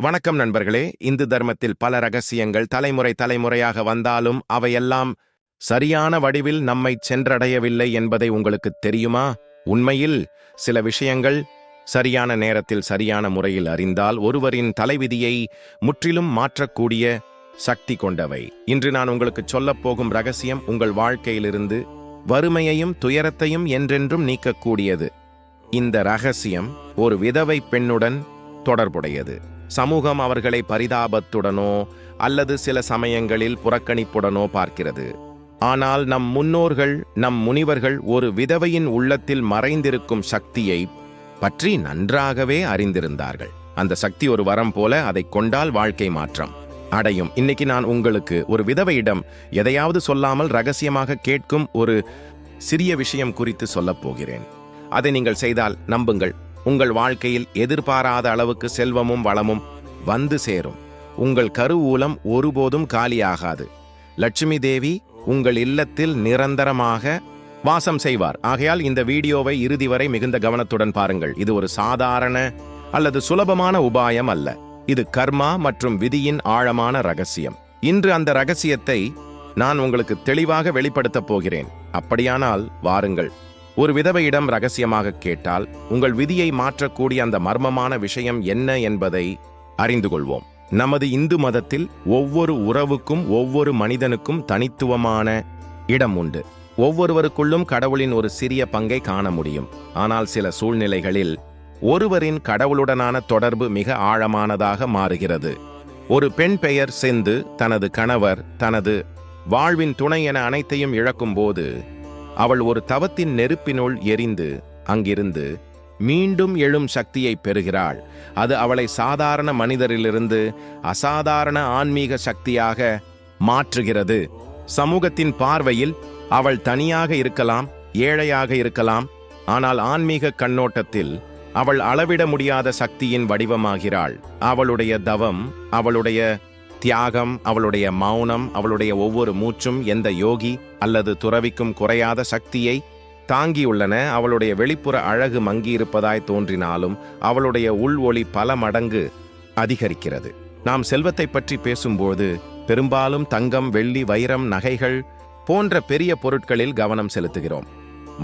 வணக்கம் நண்பர்களே. இந்து தர்மத்தில் பல ரகசியங்கள் தலைமுறை தலைமுறையாக வந்தாலும் அவையெல்லாம் சரியான வடிவில் நம்மை சென்றடையவில்லை என்பதை உங்களுக்கு தெரியுமா? உண்மையில் சில விஷயங்கள் சரியான நேரத்தில் சரியான முறையில் அறிந்தால் ஒருவரின் தலைவிதியை முற்றிலும் மாற்றக்கூடிய சக்தி கொண்டவை. இன்று நான் உங்களுக்கு சொல்லப் போகும் ரகசியம் உங்கள் வாழ்க்கையிலிருந்து வறுமையையும் துயரத்தையும் என்றென்றும் நீக்கக்கூடியது. இந்த ரகசியம் ஒரு விதவை பெண்ணுடன் தொடர்புடையது. சமூகம் அவர்களை பரிதாபத்துடனோ அல்லது சில சமயங்களில் புறக்கணிப்புடனோ பார்க்கிறது. ஆனால் நம் முன்னோர்கள் நம் முனிவர்கள் ஒரு விதவையின் உள்ளத்தில் மறைந்திருக்கும் சக்தியை பற்றி நன்றாகவே அறிந்திருந்தார்கள். அந்த சக்தி ஒரு வரம் போல அதை கொண்டால் வாழ்க்கை மாற்றம். அடையும். இன்னைக்கு நான் உங்களுக்கு ஒரு விதவையிடம் எதையாவது சொல்லாமல் ரகசியமாக கேட்கும் ஒரு சிறிய விஷயம் குறித்து சொல்லப் போகிறேன். அதை நீங்கள் செய்தால் நம்புங்கள். உங்கள் வாழ்க்கையில் எதிர்பாராத அளவுக்கு செல்வமும் வளமும் வந்து சேரும். உங்கள் கருவூலம் ஒருபோதும் காலியாகாது. லட்சுமி தேவி உங்கள் இல்லத்தில் நிரந்தரமாக வாசம் செய்வார். ஆகையால் இந்த வீடியோவை இறுதி வரை மிகுந்த கவனத்துடன் பாருங்கள். இது ஒரு சாதாரண அல்லது சுலபமான உபாயம் அல்ல. இது கர்மா மற்றும் விதியின் ஆழமான ரகசியம். இன்று அந்த ரகசியத்தை நான் உங்களுக்கு தெளிவாக வெளிப்படுத்தப் போகிறேன். அப்படியானால் வாருங்கள். ஒரு விதவையிடம் ரகசியமாக கேட்டால் உங்கள் விதியை மாற்றக்கூடிய அந்த மர்மமான விஷயம் என்ன என்பதை அறிந்து கொள்வோம். நமது இந்து மதத்தில் ஒவ்வொரு உறவுக்கும் ஒவ்வொரு மனிதனுக்கும் தனித்துவமான இடம் உண்டு. ஒவ்வொருவருக்குள்ளும் கடவுளின் ஒரு சிறிய பங்கை காண முடியும். ஆனால் சில சூழ்நிலைகளில் ஒருவரின் கடவுளுடனான தொடர்பு மிக ஆழமானதாக மாறுகிறது. ஒரு பெண் பெயர் செந்து தனது கணவர் தனது வாழ்வின் துணை என அனைத்தையும் இழக்கும்போது அவள் ஒரு தவத்தின் நெருப்பினுள் எரிந்து அங்கிருந்து மீண்டும் எழும் சக்தியை பெறுகிறாள். அது அவளை சாதாரண மனிதரிலிருந்து அசாதாரண ஆன்மீக சக்தியாக மாற்றுகிறது. சமூகத்தின் பார்வையில் அவள் தனியாக இருக்கலாம் ஏழையாக இருக்கலாம் ஆனால் ஆன்மீக கண்ணோட்டத்தில் அவள் அளவிட முடியாத சக்தியின் வடிவமாகிறாள். அவளுடைய தவம் அவளுடைய தியாகம் அவளுடைய மௌனம் அவளுடைய ஒவ்வொரு மூச்சும் எந்த யோகி அல்லது துறவிக்கும் குறையாத சக்தியை தாங்கியுள்ளன. அவளுடைய வெளிப்புற அழகு மங்கியிருப்பதாய் தோன்றினாலும் அவளுடைய உள் ஒளி பல மடங்கு அதிகரிக்கிறது. நாம் செல்வத்தை பற்றி பேசும்போது பெரும்பாலும் தங்கம் வெள்ளி வைரம் நகைகள் போன்ற பெரிய பொருட்களில் கவனம் செலுத்துகிறோம்.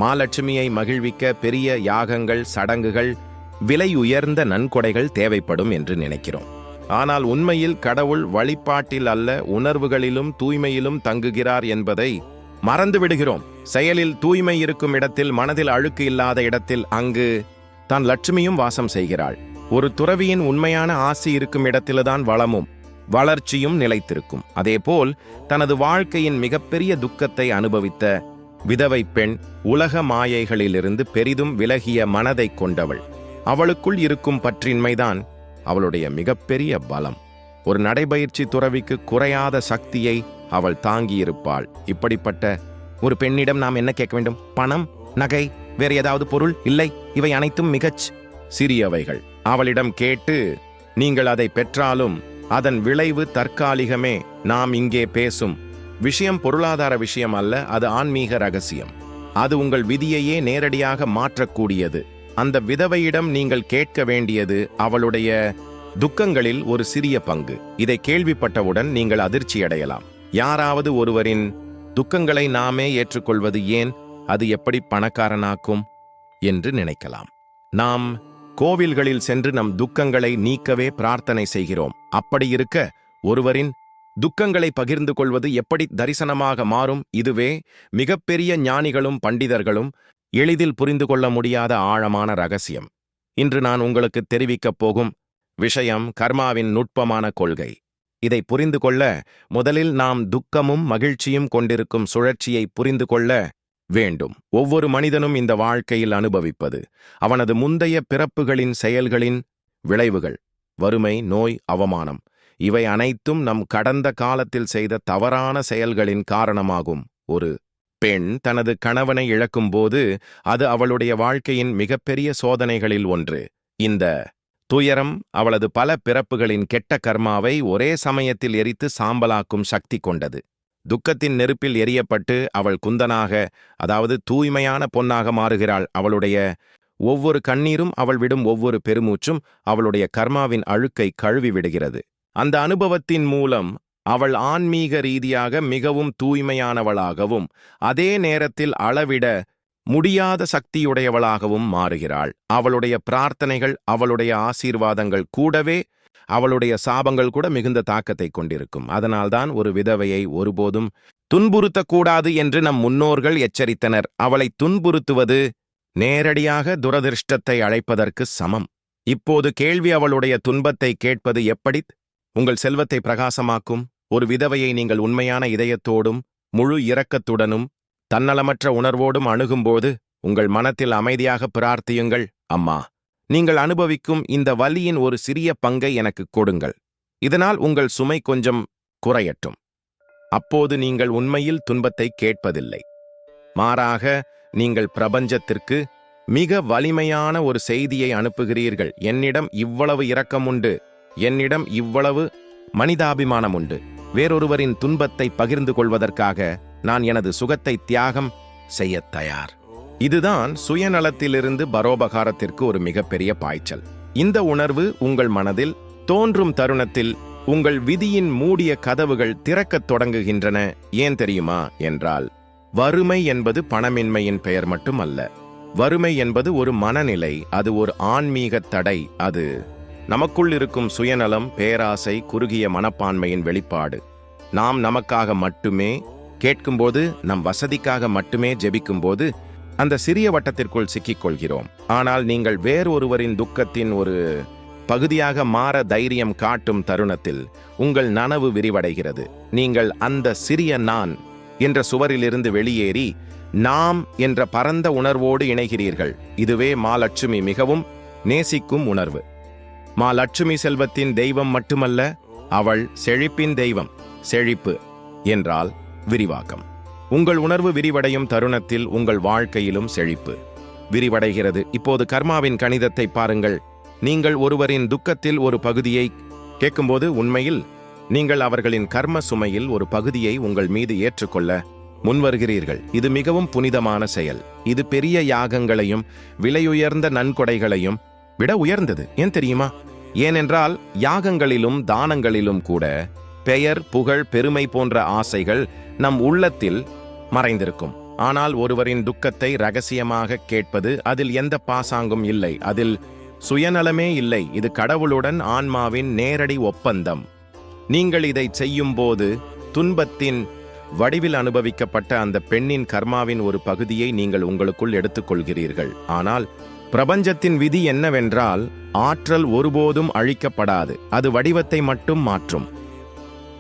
மாலட்சுமியை மகிழ்விக்க பெரிய யாகங்கள் சடங்குகள் விலை உயர்ந்த நன்கொடைகள் தேவைப்படும் என்று நினைக்கிறோம். ஆனால் உண்மையில் கடவுள் வழிபாட்டில் அல்ல உணர்வுகளிலும் தூய்மையிலும் தங்குகிறார் என்பதை மறந்து விடுகிறோம். செயலில் தூய்மை இருக்கும் இடத்தில் மனதில் அழுக்கு இல்லாத இடத்தில் அங்கு தான் லட்சுமியும் வாசம் செய்கிறாள். ஒரு துறவியின் உண்மையான ஆசி இருக்கும் இடத்தில்தான் வளமும் வளர்ச்சியும் நிலைத்திருக்கும். அதேபோல் தனது வாழ்க்கையின் மிகப்பெரிய துக்கத்தை அனுபவித்த விதவை பெண் உலக மாயைகளிலிருந்து பெரிதும் விலகிய மனதை கொண்டவள். அவளுக்குள் இருக்கும் பற்றின்மைதான் அவளுடைய மிகப்பெரிய பலம். ஒரு நடைபயிற்சி துறவிக்கு குறையாத சக்தியை அவள் தாங்கியிருப்பாள். இப்படிப்பட்ட ஒரு பெண்ணிடம் நாம் என்ன கேட்க வேண்டும்? பணம் நகை வேற ஏதாவது பொருள் இல்லை? இவை அனைத்தும் மிகச் சிறியவைகள். அவளிடம் கேட்டு நீங்கள் அதை பெற்றாலும் அதன் விளைவு தற்காலிகமே நாம் இங்கே பேசும். விஷயம் பொருளாதார விஷயம் அல்ல அது ஆன்மீக ரகசியம். அது உங்கள் விதியையே நேரடியாக மாற்றக்கூடியது. அந்த விதவையிடம் நீங்கள் கேட்க வேண்டியது அவளுடைய துக்கங்களில் ஒரு சிறிய பங்கு. இதை கேள்விப்பட்டவுடன் நீங்கள் அதிர்ச்சியடையலாம் யாராவது ஒருவரின் துக்கங்களை நாமே ஏற்றுக்கொள்வது ஏன்? அது எப்படி பணக்காரனாக்கும்? என்று நினைக்கலாம். நாம் கோவில்களில் சென்று நம் துக்கங்களை நீக்கவே பிரார்த்தனை செய்கிறோம். அப்படி இருக்க ஒருவரின் துக்கங்களை பகிர்ந்து கொள்வது எப்படி தரிசனமாக மாறும்? இதுவே மிகப்பெரிய ஞானிகளும் பண்டிதர்களும் எளிதில் புரிந்து கொள்ள முடியாத ஆழமான ரகசியம். இன்று நான் உங்களுக்கு தெரிவிக்கப் போகும் விஷயம் கர்மாவின் நுட்பமான கொள்கை. இதை புரிந்து கொள்ள முதலில் நாம் துக்கமும் மகிழ்ச்சியும் கொண்டிருக்கும் சுழற்சியை புரிந்து கொள்ள வேண்டும். ஒவ்வொரு மனிதனும் இந்த வாழ்க்கையில் அனுபவிப்பது அவனது முந்தைய பிறப்புகளின் செயல்களின் விளைவுகள் வறுமை நோய் அவமானம் இவை அனைத்தும் நம் கடந்த காலத்தில் செய்த தவறான செயல்களின் காரணமாகும் ஒரு பெண் தனது கணவனை இழக்கும்போது அது அவளுடைய வாழ்க்கையின் மிகப்பெரிய சோதனைகளில் ஒன்று. இந்த துயரம் அவளது பல பிறப்புகளின் கெட்ட கர்மாவை ஒரே சமயத்தில் எரித்து சாம்பலாக்கும் சக்தி கொண்டது. துக்கத்தின் நெருப்பில் எரியப்பட்டு அவள் குந்தனாக அதாவது தூய்மையான பொன்னாக மாறுகிறாள். அவளுடைய ஒவ்வொரு கண்ணீரும் அவள் விடும் ஒவ்வொரு பெருமூச்சும் அவளுடைய கர்மாவின் அழுக்கை கழுவி விடுகிறது. அந்த அனுபவத்தின் மூலம் அவள் ஆன்மீக ரீதியாக மிகவும் தூய்மையானவளாகவும் அதே நேரத்தில் அளவிட முடியாத சக்தியுடையவளாகவும் மாறுகிறாள். அவளுடைய பிரார்த்தனைகள் அவளுடைய ஆசீர்வாதங்கள் கூடவே அவளுடைய சாபங்கள் கூட மிகுந்த தாக்கத்தை கொண்டிருக்கும். அதனால்தான் ஒரு விதவையை ஒருபோதும் துன்புறுத்தக்கூடாது என்று நம் முன்னோர்கள் எச்சரித்தனர். அவளை துன்புறுத்துவது நேரடியாக துரதிர்ஷ்டத்தை அழைப்பதற்கு சமம். இப்போது கேள்வி அவளுடைய துன்பத்தை கேட்பது எப்படி? உங்கள் செல்வத்தை பிரகாசமாக்கும்? ஒரு விதவையை நீங்கள் உண்மையான இதயத்தோடும் முழு இரக்கத்துடனும் தன்னலமற்ற உணர்வோடும் அணுகும்போது உங்கள் மனத்தில் அமைதியாக பிரார்த்தியுங்கள் அம்மா. நீங்கள் அனுபவிக்கும் இந்த வலியின் ஒரு சிறிய பங்கை எனக்கு கொடுங்கள். இதனால் உங்கள் சுமை கொஞ்சம் குறையட்டும். அப்போது நீங்கள் உண்மையில் துன்பத்தை கேட்பதில்லை. மாறாக நீங்கள் பிரபஞ்சத்திற்கு மிக வலிமையான ஒரு செய்தியை அனுப்புகிறீர்கள். என்னிடம் இவ்வளவு இரக்கம் உண்டு என்னிடம் இவ்வளவு மனிதாபிமானம் உண்டு வேறொருவரின் துன்பத்தை பகிர்ந்து கொள்வதற்காக நான் எனது சுகத்தை தியாகம் செய்ய தயார். இதுதான் சுயநலத்திலிருந்து பரோபகாரத்திற்கு ஒரு மிகப்பெரிய பாய்ச்சல். இந்த உணர்வு உங்கள் மனதில் தோன்றும் தருணத்தில் உங்கள் விதியின் மூடிய கதவுகள் திறக்கத் தொடங்குகின்றன ஏன் தெரியுமா என்றால் வறுமை என்பது பணமின்மையின் பெயர் மட்டுமல்ல. வறுமை என்பது ஒரு மனநிலை அது ஒரு ஆன்மீக தடை அது நமக்குள் இருக்கும் சுயநலம் பேராசை குறுகிய மனப்பான்மையின் வெளிப்பாடு. நாம் நமக்காக மட்டுமே கேட்கும்போது நம் வசதிக்காக மட்டுமே ஜெபிக்கும்போது அந்த சிறிய வட்டத்திற்குள் சிக்கிக் கொள்கிறோம் ஆனால் நீங்கள் வேறொருவரின் துக்கத்தின் ஒரு பகுதியாக மாற தைரியம் காட்டும் தருணத்தில் உங்கள் நனவு விரிவடைகிறது. நீங்கள் அந்த சிறிய நான் என்ற சுவரிலிருந்து வெளியேறி நாம் என்ற பரந்த உணர்வோடு இணைகிறீர்கள். இதுவே மாலட்சுமி மிகவும் நேசிக்கும் உணர்வு. மா லட்சுமி செல்வத்தின் தெய்வம் மட்டுமல்ல அவள் செழிப்பின் தெய்வம் செழிப்பு என்றால் விரிவாக்கம். உங்கள் உணர்வு விரிவடையும் தருணத்தில் உங்கள் வாழ்க்கையிலும் செழிப்பு விரிவடைகிறது. இப்போது கர்மாவின் கணிதத்தை பாருங்கள். நீங்கள் ஒருவரின் துக்கத்தில் ஒரு பகுதியை கேட்கும்போது உண்மையில் நீங்கள் அவர்களின் கர்ம சுமையில் ஒரு பகுதியை உங்கள் மீது ஏற்றுக்கொள்ள முன்வருகிறீர்கள். இது மிகவும் புனிதமான செயல். இது பெரிய யாகங்களையும் விலையுயர்ந்த நன்கொடைகளையும் விட உயர்ந்தது. ஏன் தெரியுமா? ஏனென்றால் யாகங்களிலும் தானங்களிலும் கூட பெயர் புகழ் பெருமை போன்ற ஆசைகள் நம் உள்ளத்தில் மறைந்திருக்கும். ஆனால் ஒருவரின் துக்கத்தை ரகசியமாக கேட்பது அதில் எந்த பாசாங்கும் இல்லை. அதில் சுயநலமே இல்லை. இது கடவுளுடன் ஆன்மாவின் நேரடி ஒப்பந்தம். நீங்கள் இதை செய்யும்போது துன்பத்தின் வடிவில் அனுபவிக்கப்பட்ட அந்த பெண்ணின் கர்மாவின் ஒரு பகுதியை நீங்கள் உங்களுக்குள் எடுத்துக்கொள்கிறீர்கள். ஆனால் பிரபஞ்சத்தின் விதி என்னவென்றால் ஆற்றல் ஒருபோதும் அழிக்கப்படாது அது வடிவத்தை மட்டும் மாற்றும்.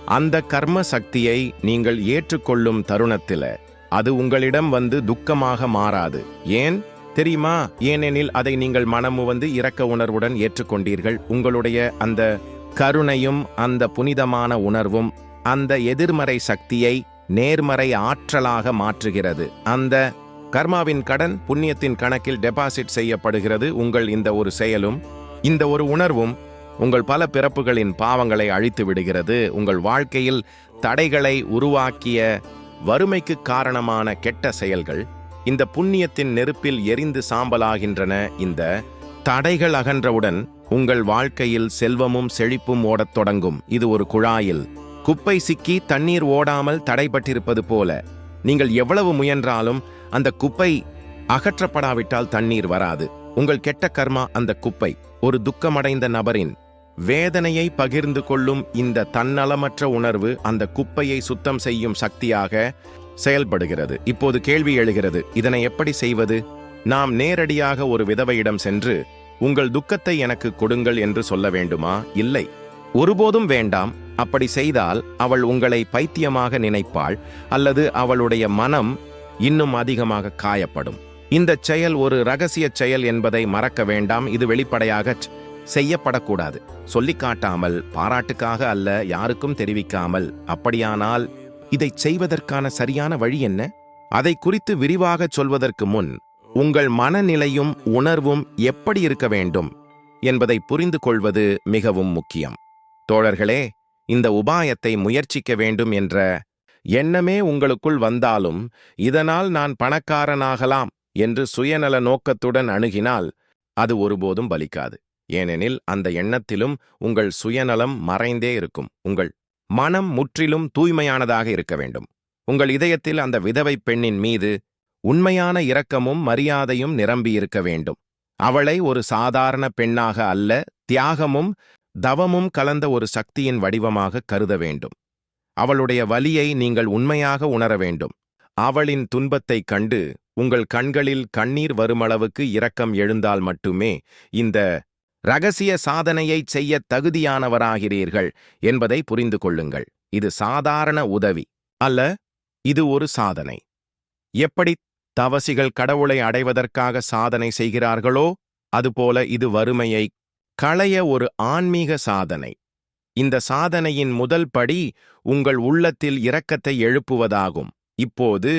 அந்த கர்ம சக்தியை நீங்கள் ஏற்றுக்கொள்ளும் தருணத்தில் அது உங்களிடம் வந்து துக்கமாக மாறாது. ஏன்? தெரியுமா? ஏனெனில் அதை நீங்கள் மனமு வந்து இரக்க உணர்வுடன் ஏற்றுக்கொண்டீர்கள். உங்களுடைய அந்த கருணையும் அந்த புனிதமான உணர்வும் அந்த எதிர்மறை சக்தியை நேர்மறை ஆற்றலாக மாற்றுகிறது. அந்த கர்மாவின் கடன் புண்ணியத்தின் கணக்கில் டெபாசிட் செய்யப்படுகிறது. உங்கள் இந்த ஒரு செயலும் இந்த ஒரு உணர்வும் உங்கள் பல பிறப்புகளின் பாவங்களை அழித்து விடுகிறது. உங்கள் வாழ்க்கையில் தடைகளை உருவாக்கிய வறுமைக்கு காரணமான கெட்ட செயல்கள் இந்த புண்ணியத்தின் நெருப்பில் எரிந்து சாம்பலாகின்றன. இந்த தடைகள் அகன்றவுடன் உங்கள் வாழ்க்கையில் செல்வமும் செழிப்பும் ஓடத் தொடங்கும். இது ஒரு குழாயில் குப்பை சிக்கி தண்ணீர் ஓடாமல் தடைபட்டிருப்பது போல. நீங்கள் எவ்வளவு முயன்றாலும் அந்த குப்பை அகற்றப்படாவிட்டால் தண்ணீர் வராது. உங்கள் கெட்ட கர்மா அந்த குப்பை. ஒரு துக்கமடைந்த நபரின் வேதனையை பகிர்ந்து கொள்ளும் இந்த தன்னலமற்ற உணர்வு அந்த குப்பையை சுத்தம் செய்யும் சக்தியாக செயல்படுகிறது. இப்போது கேள்வி எழுகிறது இதனை எப்படி செய்வது? நாம் நேரடியாக ஒரு விதவையிடம் சென்று உங்கள் துக்கத்தை எனக்கு கொடுங்கள் என்று சொல்ல வேண்டுமா? இல்லை. ஒருபோதும் வேண்டாம். அப்படி செய்தால் அவள் உங்களை பைத்தியமாக நினைப்பாள் அல்லது அவளுடைய மனம் இன்னும் அதிகமாக காயப்படும். இந்த செயல் ஒரு ரகசிய செயல் என்பதை மறக்க வேண்டாம். இது வெளிப்படையாக செய்யப்படக்கூடாது. சொல்லிக்காட்டாமல் பாராட்டுக்காக அல்ல யாருக்கும் தெரிவிக்காமல். அப்படியானால் இதை செய்வதற்கான சரியான வழி என்ன? அதை குறித்து விரிவாகச் சொல்வதற்கு முன் உங்கள் மனநிலையும் உணர்வும் எப்படி இருக்க வேண்டும் என்பதை புரிந்து கொள்வது மிகவும் முக்கியம். தோழர்களே இந்த உபாயத்தை முயற்சிக்க வேண்டும் என்ற எண்ணமே உங்களுக்குள் வந்தாலும் இதனால் நான் பணக்காரனாகலாம் என்று சுயநல நோக்கத்துடன் அணுகினால் அது ஒருபோதும் பலிக்காது. ஏனெனில் அந்த எண்ணத்திலும் உங்கள் சுயநலம் மறைந்தே இருக்கும். உங்கள் மனம் முற்றிலும் தூய்மையானதாக இருக்க வேண்டும். உங்கள் இதயத்தில் அந்த விதவை பெண்ணின் மீது உண்மையான இரக்கமும் மரியாதையும் நிரம்பியிருக்க வேண்டும். அவளை ஒரு சாதாரண பெண்ணாக அல்ல தியாகமும் தவமும் கலந்த ஒரு சக்தியின் வடிவமாக கருத வேண்டும். அவளுடைய வலியை நீங்கள் உண்மையாக உணர வேண்டும். அவளின் துன்பத்தைக் கண்டு உங்கள் கண்களில் கண்ணீர் வருமளவுக்கு இரக்கம் எழுந்தால் மட்டுமே இந்த ரகசிய சாதனையைச் செய்ய தகுதியானவராகிறீர்கள் என்பதை புரிந்து கொள்ளுங்கள். இது சாதாரண உதவி அல்ல இது ஒரு சாதனை. எப்படி தவசிகள் கடவுளை அடைவதற்காக சாதனை செய்கிறார்களோ அதுபோல இது வறுமையை களைய ஒரு ஆன்மீக சாதனை. இந்த சாதனையின் முதல் படி உங்கள் உள்ளத்தில் இரக்கத்தை எழுப்புவதாகும். இப்போது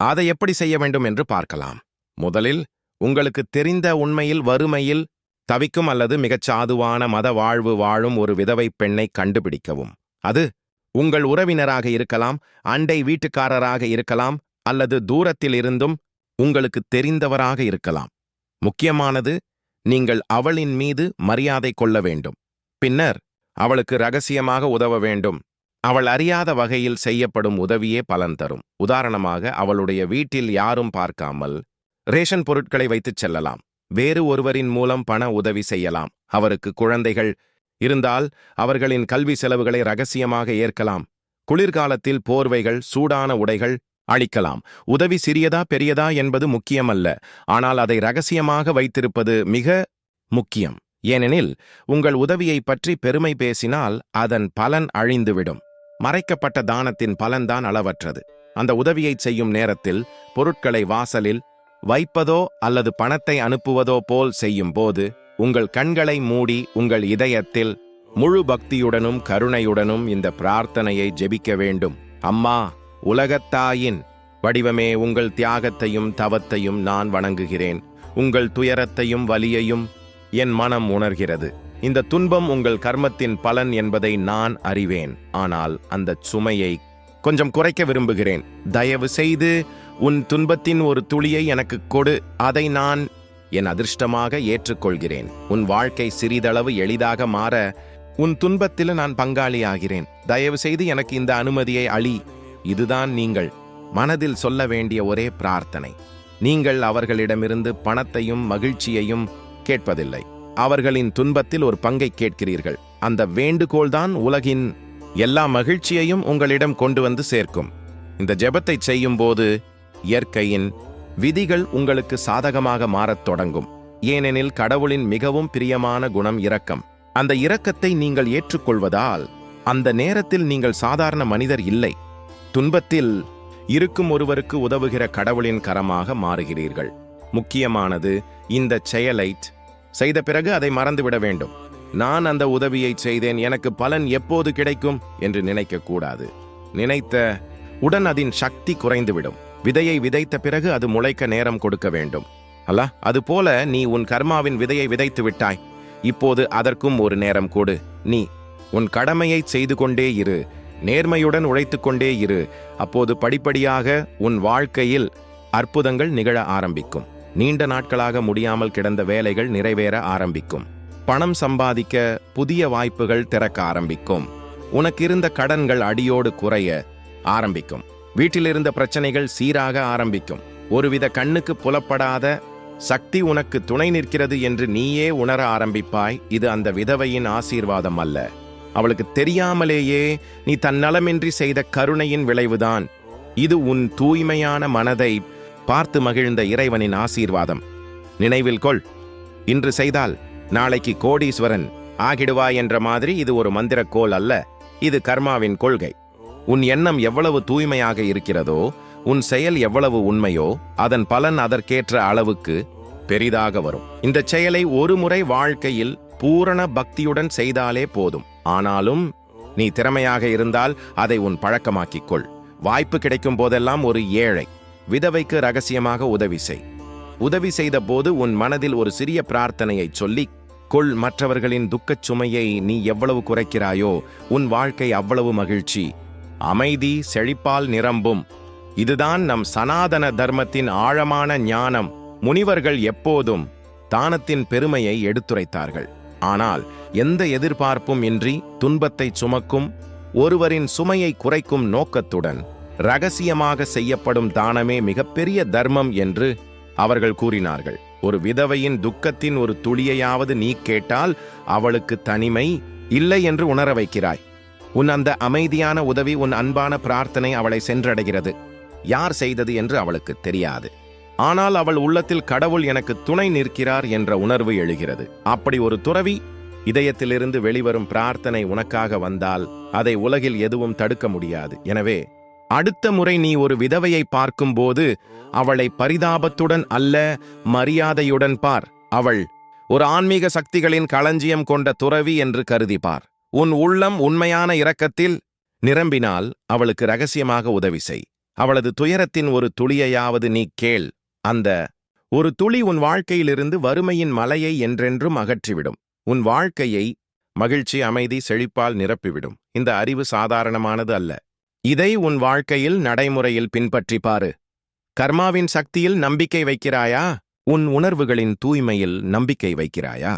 அதை எப்படி செய்ய வேண்டும் என்று பார்க்கலாம். முதலில் உங்களுக்கு தெரிந்த உண்மையில் வறுமையில் தவிக்கும் அல்லது மிகச் சாதுவான மத வாழ்வு வாழும் ஒரு விதவை பெண்ணை கண்டுபிடிக்கவும். அது உங்கள் உறவினராக இருக்கலாம் அண்டை வீட்டுக்காரராக இருக்கலாம் அல்லது தூரத்தில் இருந்தும் உங்களுக்கு தெரிந்தவராக இருக்கலாம். முக்கியமானது நீங்கள் அவளின் மீது மரியாதை கொள்ள வேண்டும். பின்னர் அவளுக்கு ரகசியமாக உதவ வேண்டும். அவள் அறியாத வகையில் செய்யப்படும் உதவியே பலன் தரும். உதாரணமாக அவளுடைய வீட்டில் யாரும் பார்க்காமல் ரேஷன் பொருட்களை வைத்துச் செல்லலாம். வேறு ஒருவரின் மூலம் பண உதவி செய்யலாம். அவருக்கு குழந்தைகள் இருந்தால் அவர்களின் கல்வி செலவுகளை ரகசியமாக ஏற்கலாம். குளிர்காலத்தில் போர்வைகள் சூடான உடைகள் அளிக்கலாம் உதவி சிறியதா பெரியதா என்பது முக்கியமல்ல. ஆனால் அதை ரகசியமாக வைத்திருப்பது மிக முக்கியம். ஏனெனில் உங்கள் உதவியைப் பற்றி பெருமை பேசினால் அதன் பலன் அழிந்துவிடும். மறைக்கப்பட்ட தானத்தின் பலன்தான் அளவற்றது. அந்த உதவியைச் செய்யும் நேரத்தில் பொருட்களை வாசலில் வைப்பதோ அல்லது பணத்தை அனுப்புவதோ போல் செய்யும் போது உங்கள் கண்களை மூடி உங்கள் இதயத்தில் முழு பக்தியுடனும் கருணையுடனும் இந்த பிரார்த்தனையை ஜெபிக்க வேண்டும். அம்மா உலகத்தாயின் வடிவமே உங்கள் தியாகத்தையும் தவத்தையும் நான் வணங்குகிறேன். உங்கள் துயரத்தையும் வலியையும் என் மனம் உணர்கிறது. இந்த துன்பம் உங்கள் கர்மத்தின் பலன் என்பதை நான் அறிவேன். ஆனால் அந்த சுமையை கொஞ்சம் குறைக்க விரும்புகிறேன். தயவு செய்து உன் துன்பத்தின் ஒரு துளியை எனக்கு கொடு. அதை நான் என் அதிர்ஷ்டமாக ஏற்றுக்கொள்கிறேன். உன் வாழ்க்கை சிறிதளவு எளிதாக மாற உன் துன்பத்தில் நான் பங்காளியாகிறேன். தயவு செய்து எனக்கு இந்த அனுமதியை அளி இதுதான் நீங்கள் மனதில் சொல்ல வேண்டிய ஒரே பிரார்த்தனை. நீங்கள் அவர்களிடமிருந்து பணத்தையும் மகிழ்ச்சியையும் கேட்பதில்லை. அவர்களின் துன்பத்தில் ஒரு பங்கை கேட்கிறீர்கள். அந்த வேண்டுகோள்தான் உலகின் எல்லா மகிழ்ச்சியையும் உங்களிடம் கொண்டு வந்து சேர்க்கும். இந்த ஜெபத்தை செய்யும்போது இயற்கையின் விதிகள் உங்களுக்கு சாதகமாக மாறத் தொடங்கும். ஏனெனில் கடவுளின் மிகவும் பிரியமான குணம் இரக்கம். அந்த இரக்கத்தை நீங்கள் ஏற்றுக்கொள்வதால் அந்த நேரத்தில் நீங்கள் சாதாரண மனிதர் இல்லை. துன்பத்தில் இருக்கும் ஒருவருக்கு உதவுகிற கடவுளின் கரமாக மாறுகிறீர்கள். முக்கியமானது இந்த செயலை செய்த பிறகு அதை மறந்துவிட வேண்டும். நான் அந்த உதவியை செய்தேன் எனக்கு பலன் எப்போது கிடைக்கும் என்று நினைக்கக்கூடாது நினைத்த உடன் அதன் சக்தி குறைந்துவிடும். விதையை விதைத்த பிறகு அது முளைக்க நேரம் கொடுக்க வேண்டும். அல்ல அதுபோல நீ உன் கர்மாவின் விதையை விதைத்து விட்டாய். இப்போது அதற்கும் ஒரு நேரம் கொடு. நீ உன் கடமையை செய்து கொண்டே இரு. நேர்மையுடன் உழைத்து கொண்டே இரு. அப்போது படிப்படியாக உன் வாழ்க்கையில் அற்புதங்கள் நிகழ ஆரம்பிக்கும். நீண்ட நாட்களாக முடியாமல் கிடந்த வேலைகள் நிறைவேற ஆரம்பிக்கும். பணம் சம்பாதிக்க புதிய வாய்ப்புகள் திறக்க ஆரம்பிக்கும். உனக்கு இருந்த கடன்கள் அடியோடு குறைய ஆரம்பிக்கும். வீட்டிலிருந்த பிரச்சனைகள் சீராக ஆரம்பிக்கும். ஒருவித கண்ணுக்கு புலப்படாத சக்தி உனக்கு துணை நிற்கிறது என்று நீயே உணர ஆரம்பிப்பாய். இது அந்த விதவையின் ஆசீர்வாதம் அல்ல. அவளுக்கு தெரியாமலேயே நீ தன்னலமின்றி செய்த கருணையின் விளைவுதான். இது உன் தூய்மையான மனதை பார்த்து மகிழ்ந்த இறைவனின் ஆசீர்வாதம். நினைவில் கொள் இன்று செய்தால் நாளைக்கு கோடீஸ்வரன் ஆகிடுவாய் என்ற மாதிரி இது ஒரு மந்திரக்கோல் அல்ல இது கர்மாவின் கொள்கை. உன் எண்ணம் எவ்வளவு தூய்மையாக இருக்கிறதோ உன் செயல் எவ்வளவு உண்மையோ அதன் பலன் அதற்கேற்ற அளவுக்கு பெரிதாக வரும். இந்த செயலை ஒரு முறை வாழ்க்கையில் பூரண பக்தியுடன் செய்தாலே போதும். ஆனாலும் நீ திறமையாக இருந்தால் அதை உன் பழக்கமாக்கிக்கொள் வாய்ப்பு கிடைக்கும் போதெல்லாம் ஒரு ஏழை. விதவைக்கு ரகசியமாக உதவி செய். உதவி செய்த போது உன் மனதில் ஒரு சிறிய பிரார்த்தனையைச் சொல்லி கொள் மற்றவர்களின் துக்கச் சுமையை நீ எவ்வளவு குறைக்கிறாயோ உன் வாழ்க்கை அவ்வளவு மகிழ்ச்சி. அமைதி செழிப்பால் நிரம்பும். இதுதான் நம் சனாதன தர்மத்தின் ஆழமான ஞானம். முனிவர்கள் எப்போதும் தானத்தின் பெருமையை எடுத்துரைத்தார்கள். ஆனால் எந்த எதிர்பார்ப்பும் இன்றி துன்பத்தை சுமக்கும் ஒருவரின் சுமையை குறைக்கும் நோக்கத்துடன் ரகசியமாக செய்யப்படும் தானமே மிகப்பெரிய தர்மம் என்று அவர்கள் கூறினார்கள். ஒரு விதவையின் துக்கத்தின் ஒரு துளியையாவது நீ கேட்டால் அவளுக்கு தனிமை இல்லை என்று உணர வைக்கிறாய். உன் அந்த அமைதியான உதவி உன் அன்பான பிரார்த்தனை அவளை சென்றடைகிறது. யார் செய்தது என்று அவளுக்கு தெரியாது. ஆனால் அவள் உள்ளத்தில் கடவுள் எனக்கு துணை நிற்கிறார் என்ற உணர்வு எழுகிறது. அப்படி ஒரு துறவி இதயத்திலிருந்து வெளிவரும் பிரார்த்தனை உனக்காக வந்தால் அதை உலகில் எதுவும் தடுக்க முடியாது. எனவே அடுத்த முறை நீ ஒரு விதவையை பார்க்கும்போது அவளை பரிதாபத்துடன் அல்ல மரியாதையுடன் பார். அவள் ஒரு ஆன்மீக சக்திகளின் களஞ்சியம் கொண்ட துறவி என்று கருதி பார் உன் உள்ளம் உண்மையான இரக்கத்தில் நிரம்பினால் அவளுக்கு ரகசியமாக உதவி செய். அவளது துயரத்தின் ஒரு துளியையாவது நீ கேள். அந்த ஒரு துளி உன் வாழ்க்கையிலிருந்து வறுமையின் மலையை என்றென்றும் அகற்றிவிடும். உன் வாழ்க்கையை மகிழ்ச்சி அமைதி செழிப்பால் நிரப்பிவிடும். இந்த அறிவு சாதாரணமானது அல்ல. இதை உன் வாழ்க்கையில் நடைமுறையில் பின்பற்றி பாரு. கர்மாவின் சக்தியில் நம்பிக்கை வைக்கிறாயா? உன் உணர்வுகளின் தூய்மையில் நம்பிக்கை வைக்கிறாயா?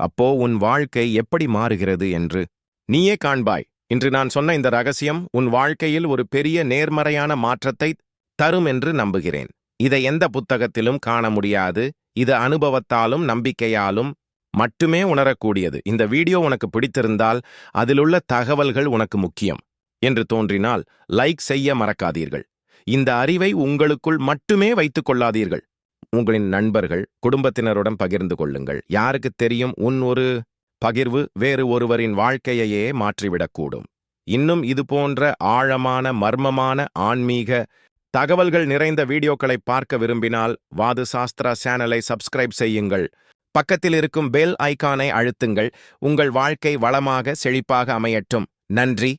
அப்போ உன் வாழ்க்கை எப்படி மாறுகிறது என்று நீயே காண்பாய். இன்று நான் சொன்ன இந்த ரகசியம் உன் வாழ்க்கையில் ஒரு பெரிய நேர்மறையான மாற்றத்தை தரும் என்று நம்புகிறேன். இதை எந்த புத்தகத்திலும் காண முடியாது. இது அனுபவத்தாலும் நம்பிக்கையாலும் மட்டுமே உணரக்கூடியது. இந்த வீடியோ உனக்கு பிடித்திருந்தால் அதிலுள்ள தகவல்கள் உனக்கு முக்கியம். என்று தோன்றினால் லைக் செய்ய மறக்காதீர்கள். இந்த அறிவை உங்களுக்குள் மட்டுமே வைத்துக் கொள்ளாதீர்கள். உங்களின் நண்பர்கள் குடும்பத்தினருடன் பகிர்ந்து கொள்ளுங்கள். யாருக்கு தெரியும் உன் ஒரு பகிர்வு வேறு ஒருவரின் வாழ்க்கையையே மாற்றிவிடக்கூடும். இன்னும் இது போன்ற ஆழமான மர்மமான ஆன்மீக தகவல்கள் நிறைந்த வீடியோக்களை பார்க்க விரும்பினால் வாது சாஸ்திரா சேனலை சப்ஸ்கிரைப் செய்யுங்கள். பக்கத்தில் இருக்கும் பெல் ஐகானை அழுத்துங்கள். உங்கள் வாழ்க்கை வளமாக செழிப்பாக அமையட்டும். நன்றி.